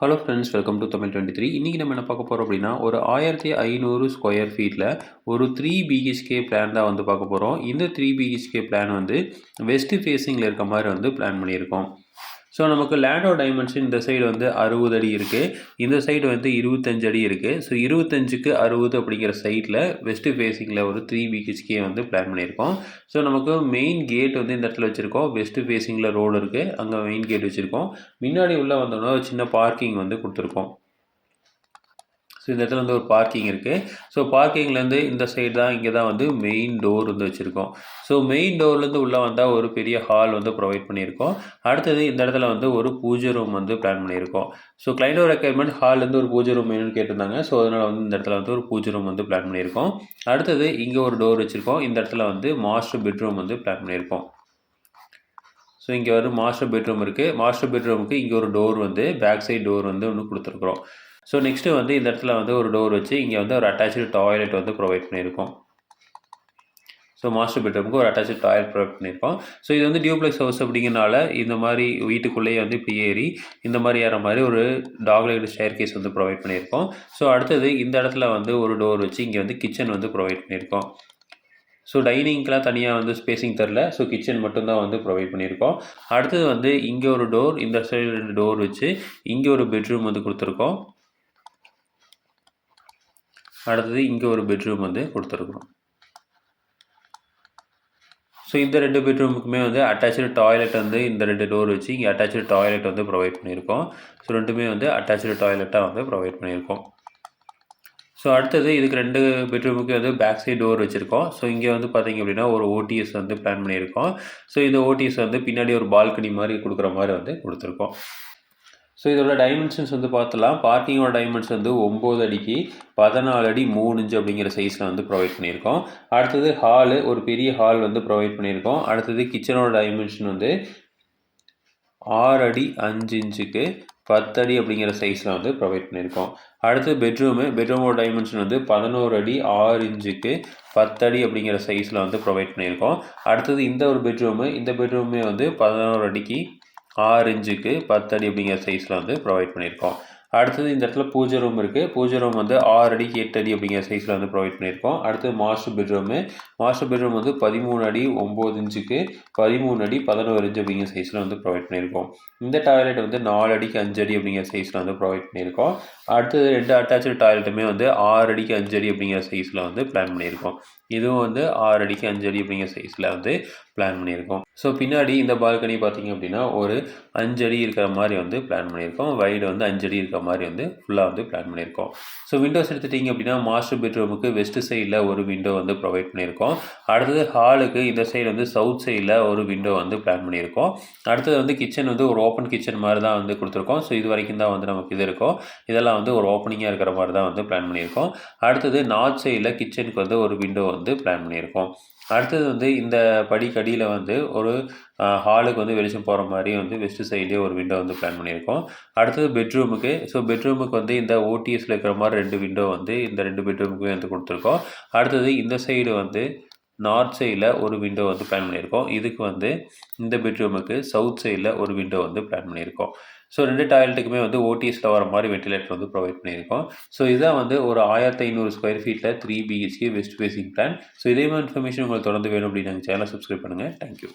Hello friends welcome to Tamil twenty three இன்றைக்கி நம்ம என்ன பார்க்க போகிறோம் அப்படின்னா ஒரு ஆயிரத்தி ஐநூறு ஸ்கொயர் ஃபீட்டில் ஒரு த்ரீ பிஹெச்கே பிளான் தான் வந்து பார்க்க போகிறோம் இந்த த்ரீ பிஹெச்கே பிளான் வந்து வெஸ்ட் ஃபேஸிங்கில் இருக்க மாதிரி வந்து பிளான் பண்ணியிருக்கோம். ஸோ நமக்கு லேண்டோ டைமென்ஷன் இந்த சைடு வந்து அறுபது அடி இருக்குது இந்த சைடு வந்து இருபத்தஞ்சு அடி இருக்குது ஸோ இருபத்தஞ்சுக்கு அறுபது அப்படிங்கிற சைட்டில் வெஸ்ட் ஃபேஸிங்கில் ஒரு த்ரீ பிஹெச்கே வந்து பிளான் பண்ணியிருக்கோம். ஸோ நமக்கு மெயின் கேட் வந்து இந்த இடத்துல வச்சுருக்கோம். வெஸ்ட் ஃபேஸிங்கில் ரோடு இருக்குது அங்கே மெயின் கேட் வச்சுருக்கோம். முன்னாடி உள்ளே வந்தோன்னா ஒரு சின்ன பார்க்கிங் வந்து கொடுத்துருக்கோம். ஸோ இந்த இடத்துல வந்து ஒரு பார்க்கிங் இருக்குது ஸோ பார்க்கிங்லேருந்து இந்த சைடு தான் இங்கே தான் வந்து மெயின் டோர் வந்து வச்சுருக்கோம். ஸோ மெயின் டோர்லேருந்து உள்ளே வந்தால் ஒரு பெரிய ஹால் வந்து ப்ரொவைட் பண்ணியிருக்கோம். அடுத்தது இந்த இடத்துல வந்து ஒரு பூஜை ரூம் வந்து பிளான் பண்ணியிருக்கோம். ஸோ கிளைண்டோ ரெக்யர்மெண்ட் ஹால்லேருந்து ஒரு பூஜை ரூம் வேணும்னு கேட்டிருந்தாங்க. ஸோ அதனால் வந்து இந்த இடத்துல வந்து ஒரு பூஜை ரூம் வந்து பிளான் பண்ணியிருக்கோம். அடுத்தது இங்கே ஒரு டோர் வச்சுருக்கோம். இந்த இடத்துல வந்து மாஸ்டர் பெட்ரூம் வந்து பிளான் பண்ணியிருக்கோம். ஸோ இங்கே வந்து மாஸ்டர் பெட்ரூம் இருக்குது மாஸ்டர் பெட்ரூமுக்கு இங்கே ஒரு டோர் வந்து பேக் சைட் டோர் வந்து ஒன்று கொடுத்துருக்குறோம். ஸோ நெக்ஸ்ட்டு வந்து இந்த இடத்துல வந்து ஒரு டோர் வச்சு இங்கே வந்து ஒரு அட்டாச்சு டாய்லெட் வந்து ப்ரொவைட் பண்ணியிருக்கோம். ஸோ மாஸ்டர் பெட்ரூமுக்கு ஒரு அட்டாச் டாய்லெட் ப்ரொவைட் பண்ணியிருக்கோம். ஸோ இது வந்து டியூப்ளெக்ஸ் ஹவுஸ் அப்படிங்கிறனால இந்த மாதிரி வீட்டுக்குள்ளேயே வந்து இப்படி ஏறி இந்த மாதிரி ஏற மாதிரி ஒரு டாக்லைட் ஸ்டேர் கேஸ் வந்து ப்ரொவைட் பண்ணியிருக்கோம். ஸோ அடுத்தது இந்த இடத்துல வந்து ஒரு டோர் வச்சு இங்கே வந்து கிச்சன் வந்து ப்ரொவைட் பண்ணியிருக்கோம். ஸோ டைனிங்க்கெலாம் தனியாக வந்து ஸ்பேசிங் தரல ஸோ கிச்சன் மட்டும்தான் வந்து ப்ரொவைட் பண்ணியிருக்கோம். அடுத்தது வந்து இங்கே ஒரு டோர் இந்த சைடு ரெண்டு டோர் வச்சு இங்கே ஒரு பெட்ரூம் வந்து கொடுத்துருக்கோம். அடுத்தது இங்கே ஒரு பெட்ரூம் வந்து கொடுத்துருக்குறோம். ஸோ இந்த ரெண்டு பெட்ரூமுக்குமே வந்து அட்டாச்சு டாய்லெட் வந்து இந்த ரெண்டு டோர் வச்சு இங்கே அட்டாச்சு டாய்லெட் வந்து ப்ரொவைட் பண்ணியிருக்கோம். ஸோ ரெண்டுமே வந்து அட்டாச்சு டாய்லெட்டாக வந்து ப்ரொவைட் பண்ணியிருக்கோம். ஸோ அடுத்தது இதுக்கு ரெண்டு பெட்ரூமுக்கு வந்து பேக் சைடு டோர் வச்சுருக்கோம். ஸோ இங்கே வந்து பார்த்திங்க அப்படின்னா ஒரு ஓடிஎஸ் வந்து பிளான் பண்ணியிருக்கோம். ஸோ இந்த ஓடிஎஸ் வந்து பின்னாடி ஒரு பால்கனி மாதிரி கொடுக்குற மாதிரி வந்து கொடுத்துருக்கோம். ஸோ இதோட டைமென்ஷன்ஸ் வந்து பார்த்தலாம். பார்க்கிங்கோட டைமென்ஷன் வந்து ஒம்பது அடிக்கு பதினாலு அடி மூணு இன்ச்சு அப்படிங்கிற சைஸில் வந்து ப்ரொவைட் பண்ணியிருக்கோம். அடுத்தது ஹாலு ஒரு பெரிய ஹால் வந்து ப்ரொவைட் பண்ணியிருக்கோம். அடுத்தது கிச்சனோட டைமென்ஷன் வந்து ஆறு அடி அஞ்சு இன்ச்சுக்கு பத்தடி அப்படிங்கிற சைஸில் வந்து ப்ரொவைட் பண்ணியிருக்கோம். அடுத்து பெட்ரூமு பெட்ரூமோட டைமென்ஷன் வந்து பதினோரு அடி ஆறு இன்ச்சுக்கு பத்தடி அப்படிங்கிற சைஸில் வந்து ப்ரொவைட் பண்ணியிருக்கோம். அடுத்தது இந்த ஒரு பெட்ரூமு இந்த பெட்ரூமே வந்து பதினோரு அடிக்கு ஆறு இன்ச்சுக்கு பத்து அடி அப்படிங்கிற சைஸில் வந்து ப்ரொவைட் பண்ணியிருக்கோம். அடுத்தது இந்த இடத்துல பூஜை ரூம் இருக்குது பூஜை ரூம் வந்து ஆறு அடிக்கு எட்டு அடி அப்படிங்கிற சைஸில் வந்து ப்ரொவைட் பண்ணியிருக்கோம். அடுத்தது மாஸ்டர் பெட்ரூமு மாஸ்டர் பெட்ரூம் வந்து பதிமூணு அடி ஒம்பது இன்ச்சுக்கு பதிமூணு அடி பதினோரு இன்ச்சு அப்படிங்கிற சைஸில் வந்து ப்ரொவைட் பண்ணியிருக்கோம். இந்த டாய்லெட் வந்து நாலு அடிக்கு அஞ்சு அடி அப்படிங்கிற சைஸில் வந்து ப்ரொவைட் பண்ணியிருக்கோம். அடுத்தது ரெண்டு அட்டாச்சு டாய்லெட்டுமே வந்து ஆறு அடிக்கு அஞ்சு அடி அப்படிங்கிற சைஸில் வந்து பிளான் பண்ணியிருக்கோம். இதுவும் வந்து ஆறு அடிக்கு அஞ்சு அடி அப்படிங்கிற சைஸில் வந்து பிளான் பண்ணியிருக்கோம். ஸோ பின்னாடி இந்த பால்கனி பார்த்திங்க அப்படின்னா ஒரு அஞ்சடி இருக்கிற மாதிரி வந்து பிளான் பண்ணியிருக்கோம். வைடு வந்து அஞ்சு அடி இருக்கிற மாதிரி வந்து ஃபுல்லாக வந்து பிளான் பண்ணியிருக்கோம். ஸோ விண்டோஸ் எடுத்துட்டிங்க அப்படின்னா மாஸ்டர் பெட்ரூமுக்கு வெஸ்ட் சைடில் ஒரு விண்டோ வந்து ப்ரொவைட் பண்ணியிருக்கோம். அடுத்தது ஹாலுக்கு இந்த சைடு வந்து சவுத் சைடில் ஒரு விண்டோ வந்து பிளான் பண்ணியிருக்கோம். அடுத்தது வந்து கிச்சன் வந்து ஒரு ஓப்பன் கிச்சன் மாதிரி தான் வந்து கொடுத்துருக்கோம். ஸோ இது வரைக்கும் தான் வந்து நமக்கு இது இருக்கும். இதெல்லாம் வந்து ஒரு ஓப்பனிங்காக இருக்கிற மாதிரி தான் வந்து பிளான் பண்ணியிருக்கோம். அடுத்தது நார்த் சைடில் கிச்சனுக்கு வந்து ஒரு விண்டோ வந்து பிளான் பண்ணியிருக்கோம். அடுத்தது வந்து இந்த படிக்கடியில் வந்து ஒரு ஹாலுக்கு வந்து வெளிச்சம் போகிற மாதிரி வந்து வெஸ்ட் சைட்லேயே ஒரு விண்டோ வந்து பிளான் பண்ணியிருக்கோம். அடுத்தது பெட்ரூமுக்கு ஸோ பெட்ரூமுக்கு வந்து இந்த ஓடிஎஸில் இருக்கிற மாதிரி ரெண்டு விண்டோ வந்து இந்த ரெண்டு பெட்ரூமுக்குமே வந்து கொடுத்துருக்கோம். அடுத்தது இந்த சைடு வந்து நார்த் சைடில் ஒரு விண்டோ வந்து பிளான் பண்ணியிருக்கோம். இதுக்கு வந்து இந்த பெட்ரூமுக்கு சவுத் சைடில் ஒரு விண்டோ வந்து பிளான் பண்ணியிருக்கோம். ஸோ ரெண்டு டாய்லெட்டுக்குமே வந்து ஓடிஎஸில் வர மாதிரி வெண்டிலேட்டர் வந்து ப்ரொவைட் பண்ணியிருக்கோம். ஸோ இதுதான் வந்து ஒரு ஆயிரத்தி ஐநூறு ஸ்கொயர் ஃபீட்டில் three BHK west facing plan so இதே மாதிரி இன்ஃபர்மேஷன் உங்களுக்கு தொடர்ந்து வேணும் அப்படின்னு நாங்கள் சேனல் சப்ஸ்கிரைப் பண்ணுங்கள் தேங்க்யூ